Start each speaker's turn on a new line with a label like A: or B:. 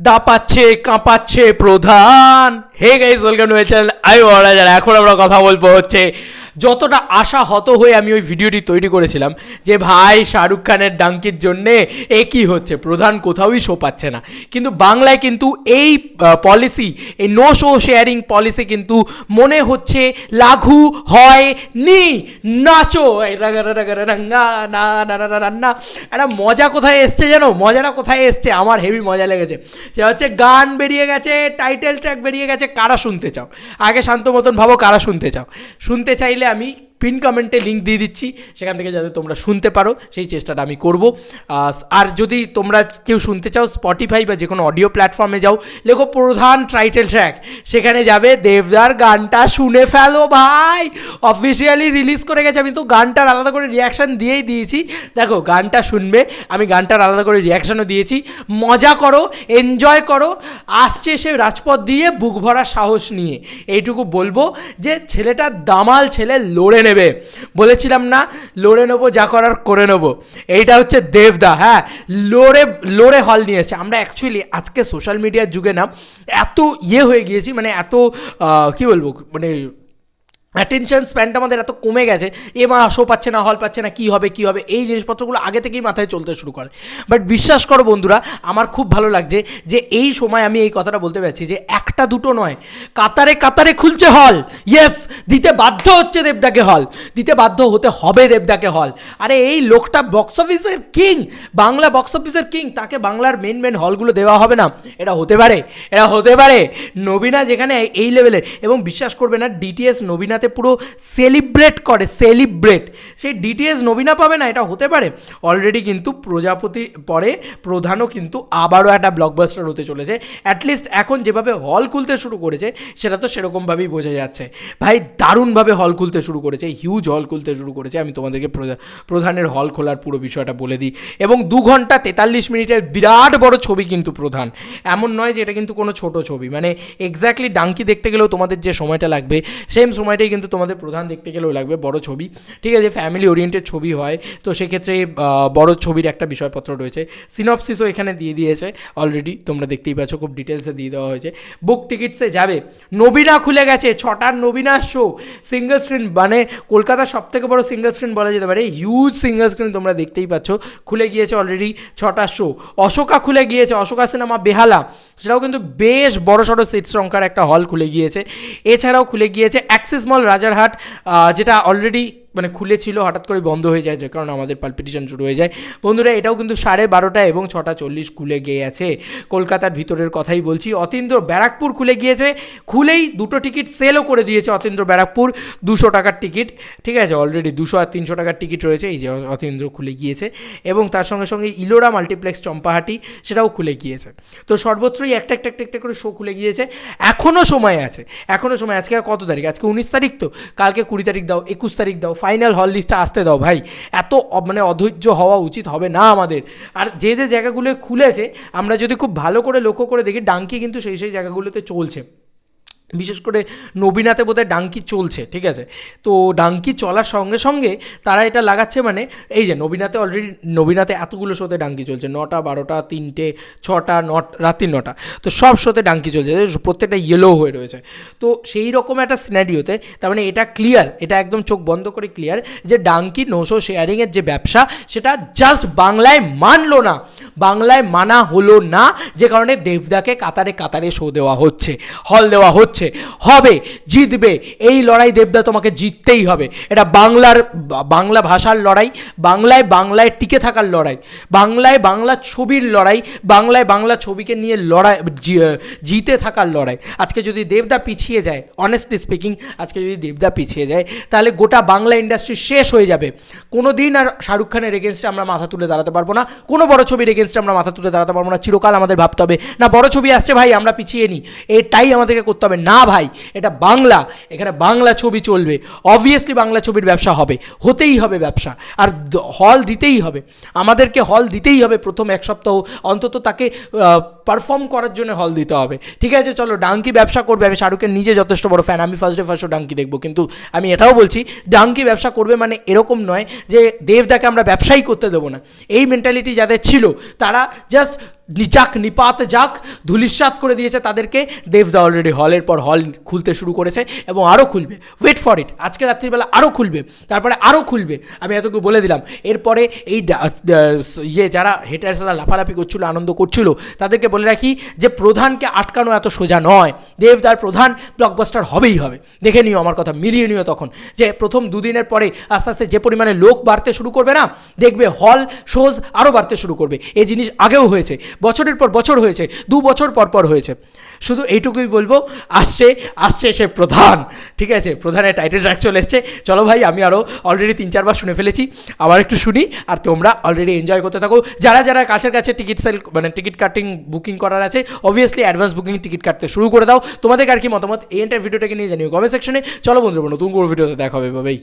A: দাপাচ্ছে, কাঁপাচ্ছে প্রধান। Hey guys welcome to my channel আমি বড় যারা এখন আমরা কথা বলব হচ্ছে যতটা আশা হত হয়ে আমি ওই ভিডিওটি তৈরি করেছিলাম যে, ভাই, শাহরুখ খানের ডাঙ্কির জন্যে এ কি হচ্ছে? প্রধান কোথাওই শো পাচ্ছে না। কিন্তু বাংলায় কিন্তু এই পলিসি এই নো শো শেয়ারিং পলিসি কিন্তু মনে হচ্ছে লাঘু হয় নি। নাচো। না একটা মজা কোথায় এসছে জানো? মজাটা কোথায় এসছে? আমার হেভি মজা লেগেছে। সেটা হচ্ছে গান বেরিয়ে গেছে টাইটেল ট্র্যাক বেরিয়ে গেছে, কারা শুনতে চাও? আগে শান্ত মতন ভাবো, কারা শুনতে চাও? শুনতে চাইলে আমি পিন কমেন্টে লিঙ্ক দিয়ে দিচ্ছি, সেখান থেকে যাতে তোমরা শুনতে পারো, সেই চেষ্টাটা আমি করব। আর যদি তোমরা কেউ শুনতে চাও স্পটিফাই বা যে কোনো অডিও প্ল্যাটফর্মে যাও, লেখো প্রধান টাইটেল ট্র্যাক সেখানে যাবে দেবদার গানটা শুনে ফেলো ভাই। অফিসিয়ালি রিলিজ করে গেছে, আমি তো গানটার আলাদা করে রিয়াকশান দিয়েই দিয়েছি। দেখো, গানটা শুনবে, আমি গানটার আলাদা করে রিয়াকশানও দিয়েছি। মজা করো এনজয় করো, আসছে সে রাজপথ দিয়ে, বুক ভরা সাহস নিয়ে। এইটুকু বলব যে ছেলেটা দামাল ছেলে লড়ে নেবে। বলেছিলাম না, লড়ে নেব, যা করার করে নেব। এইটা হচ্ছে দেবদা হ্যাঁ লড়ে লড়ে হল নিয়েছে আমরা অ্যাকচুয়ালি আজকে সোশ্যাল মিডিয়ার যুগে না, এত ইয়ে হয়ে গিয়েছি মানে এত কী কি বলব মানে অ্যাটেনশন স্প্যানটা আমাদের এত কমে গেছে, এ মা শো পাচ্ছে না হল পাচ্ছে না, কী হবে কী হবে, এই জিনিসপত্রগুলো আগে থেকেই মাথায় চলতে শুরু করে। বাট বিশ্বাস করো বন্ধুরা, আমার খুব ভালো লাগছে যে এই সময় আমি এই কথাটা বলতে পারছি যে একটা দুটো নয়, কাতারে কাতারে খুলছে হল ইয়েস দিতে বাধ্য হচ্ছে দেবদাকে হল দিতে বাধ্য হতে হবে দেবদাকে হল আরে এই লোকটা বক্স অফিসের কিং বাংলা বক্স অফিসের কিং তাকে বাংলার মেন মেন হলগুলো দেওয়া হবে না। এটা হতে পারে, এটা হতে পারে। নবীনা যেখানে এই লেভেলের এবং বিশ্বাস করবে না ডিটিএস নবীনাতে পুরো সেলিব্রেট করে সেলিব্রেট সেই ডিটিএস নবীনা পাবে না, এটা হতে পারে। অলরেডি কিন্তু প্রজাপতি পরে প্রধানও কিন্তু আবারও একটা ব্লকবাস্টার হতে চলেছে। অ্যাটলিস্ট এখন যেভাবে হল খুলতে শুরু করেছে, সেটা তো সেরকমভাবেই বোঝা যাচ্ছে। ভাই, দারুণভাবে হল খুলতে শুরু করেছে হিউজ হল খুলতে শুরু করেছে। আমি তোমাদেরকে প্রধা- প্রধানের হল খোলার পুরো বিষয়টা বলে দিই। এবং দু ঘণ্টা তেতাল্লিশ মিনিটের বিরাট বড় ছবি কিন্তু প্রধান। এমন নয় যে এটা কিন্তু কোনো ছোট ছবি। মানে এক্স্যাক্টলি ডাঙ্কি দেখতে গেলেও তোমাদের যে সময়টা লাগবে সেম সময়টাই কিন্তু তোমাদের প্রধান দেখতে গেলেও লাগবে বড় ছবি। ঠিক আছে ফ্যামিলি ওরিয়েন্টেড ছবি হয়। তো সেক্ষেত্রে বড় ছবির একটা বিষয়পত্র রয়েছে। সিনপসিসও এখানে দিয়ে দিয়েছে অলরেডি তোমরা দেখতেই পাচ্ছ, খুব ডিটেলসে দিয়ে দেওয়া হয়েছে। বুক টিকিটসে যাবে। নবীনা খুলে গেছে, ছটার নবীনা শো সিঙ্গেল স্ক্রিন মানে কলকাতার সব থেকে বড় সিঙ্গেল স্ক্রিন বলা যেতে পারে। হিউজ সিঙ্গেল স্ক্রিন তোমরা দেখতেই পাচ্ছ। খুলে গিয়েছে অলরেডি ছটার শো অশোকা খুলে গিয়েছে, অশোকা সিনেমা বেহালা। সেটাও কিন্তু বেশ বড় সড়ো সিট সংখ্যার একটা হল খুলে গিয়েছে। এছাড়াও খুলে গিয়েছে অ্যাক্সিস মল রাজারহাট যেটা অলরেডি মানে খুলেছিল, হঠাৎ করে বন্ধ হয়ে যায়, যে কারণে আমাদের পালপিটিশন শুরু হয়ে যায়। বন্ধুরা, এটাও কিন্তু সাড়ে বারোটা এবং ছটা চল্লিশ খুলে গিয়েছে। কলকাতার ভিতরের কথাই বলছি, অতীন্দ্র ব্যারাকপুর খুলে গিয়েছে। খুলেই দুটো টিকিট সেলও করে দিয়েছে অতীন্দ্র ব্যারাকপুর, দুশো টাকার টিকিট ঠিক আছে? অলরেডি দুশো আর তিনশো টাকার টিকিট রয়েছে, এই যে অতীন্দ্র খুলে গিয়েছে। এবং তার সঙ্গে সঙ্গে ইলোরা মাল্টিপ্লেক্স চম্পাহাটি, সেটাও খুলে গিয়েছে। তো সর্বত্রই একটা একটা একটা একটা করে শো খুলে গিয়েছে। এখনও সময় আছে এখনও সময়, আজকে কত তারিখ? আজকে উনিশ তারিখ তো, কালকে কুড়ি তারিখ দাও, একুশ তারিখ দাও ফাইনাল হল লিস্টটা আসতে দাও ভাই। এত মানে অধৈর্য হওয়া উচিত হবে না আমাদের। আর যে যে জায়গাগুলো খুলেছে, আমরা যদি খুব ভালো করে লক্ষ্য করে দেখি ডাঙ্কি কিন্তু সেই সেই জায়গাগুলোতে চলছে। বিশেষ করে নবীনাতে বোধহয় ডাঙ্কি চলছে, ঠিক আছে? তো ডাঙ্কি চলার সঙ্গে সঙ্গে তারা এটা লাগাচ্ছে মানে এই যে নবীনাতে অলরেডি নবীনাতে এতগুলো শোতে ডাঙ্কি চলছে, নটা, বারোটা, তিনটে, ছটা, নট, রাত্রি নটা, তো সব শোতে ডাঙ্কি চলছে প্রত্যেকটা ইয়েলো হয়ে রয়েছে। তো সেই রকম একটা সিনারিওতে তার মানে এটা ক্লিয়ার এটা একদম চোখ বন্ধ করে ক্লিয়ার যে ডাঙ্কি নোশো শেয়ারিংয়ের যে ব্যবসা, সেটা জাস্ট বাংলায় মানলো না। বাংলায় মানা হলো না, যে কারণে দেবদাকে কাতারে কাতারে শো দেওয়া হচ্ছে হল দেওয়া হচ্ছে। হবে, জিতবে, এই লড়াই দেবদা তোমাকে জিততেই হবে। এটা বাংলার, বাংলা ভাষার লড়াই, বাংলায় বাংলায় টিকে থাকার লড়াই, বাংলায় বাংলা ছবির লড়াই, বাংলায় বাংলা ছবিকে নিয়ে লড়াই জিতে থাকার লড়াই। আজকে যদি দেবদা পিছিয়ে যায় অনেস্টলি স্পিকিং আজকে যদি দেবদা পিছিয়ে যায়, তাহলে গোটা বাংলা ইন্ডাস্ট্রি শেষ হয়ে যাবে। কোনো দিন আর শাহরুখ খানের এগেনস্টে আমরা মাথা তুলে দাঁড়াতে পারব না, কোনো বড় ছবির এগেনস্টে আমরা মাথা তুলে দাঁড়াতে পারব না, চিরকাল আমাদের ভাবতে হবে, না বড় ছবি আসছে ভাই, আমরা পিছিয়ে নিই এটাই আমাদেরকে করতে হবে না ভাই, এটা বাংলা, এখানে বাংলা ছবি চলবে। অবভিয়াসলি বাংলা ছবির ব্যবসা হবে, হতেই হবে ব্যবসা, আর হল দিতেই হবে। আমাদেরকে হল দিতেই হবে প্রথম এক সপ্তাহ, অন্তত তাকে পারফর্ম করার জন্য হল দিতে হবে। ঠিক আছে, চলো ডাঙ্কি ব্যবসা করবে, আমি শাহরুখের নিজে যথেষ্ট বড় ফ্যান আমি ফার্স্ট ডে ফার্স্ট ডাঙ্কি দেখব। কিন্তু আমি এটাও বলছি ডাঙ্কি ব্যবসা করবে মানে এরকম নয় যে দেবদাকে আমরা ব্যবসাই করতে দেবো না। এই মেন্টালিটি যাদের ছিল, তারা জাস্ট নিচাক নিপাত যাক ধুলিস্বাত করে দিয়েছে তাদেরকে। দেবদা অলরেডি হলের পর হল খুলতে শুরু করেছে এবং আরও খুলবে। ওয়েট ফর ইট আজকে রাত্রিবেলা আরও খুলবে। তারপরে আরও খুলবে। আমি এতটুকু বলে দিলাম। এরপরে এই ইয়ে যারা হেটার্সরা লাফালাফি করছিল, আনন্দ করছিল, তাদেরকে বলে রাখি যে প্রধানকে আটকানো এত সোজা নয়। দেবদার প্রধান ব্লকবাস্টার হবেই হবে। দেখে নিও আমার কথা, মিলিয়ে নিও তখন। যে প্রথম দুদিনের পরে আস্তে আস্তে যে পরিমাণে লোক বাড়তে শুরু করবে না, দেখবে হল শোজ আরও বাড়তে শুরু করবে। এই জিনিস আগেও হয়েছে। বছরের পর বছর হয়েছে, দু বছর পর পর হয়েছে। শুধু এইটুকুই বলব, আসছে আসছে সে প্রধান, ঠিক আছে? প্রধানের টাইটেল ট্র্যাক চলে এসছে। চলো ভাই, আমি আরও অলরেডি তিন চারবার শুনে ফেলেছি, আবার একটু শুনি, আর তোমরা অলরেডি এনজয় করতে থাকো। যারা যারা কাছের কাছে টিকিট সেল মানে টিকিট কাটিং বুকিং করার আছে অবভিয়াসলি অ্যাডভান্স বুকিং টিকিট কাটতে শুরু করে দাও। তোমাদের আর কি মতামত, এই এন্টার ভিডিওটাকে নিয়ে জানিও কমেন্ট সেকশনে চলো বন্ধুরা, নতুন কোনো ভিডিওতে দেখা হবে বাবাই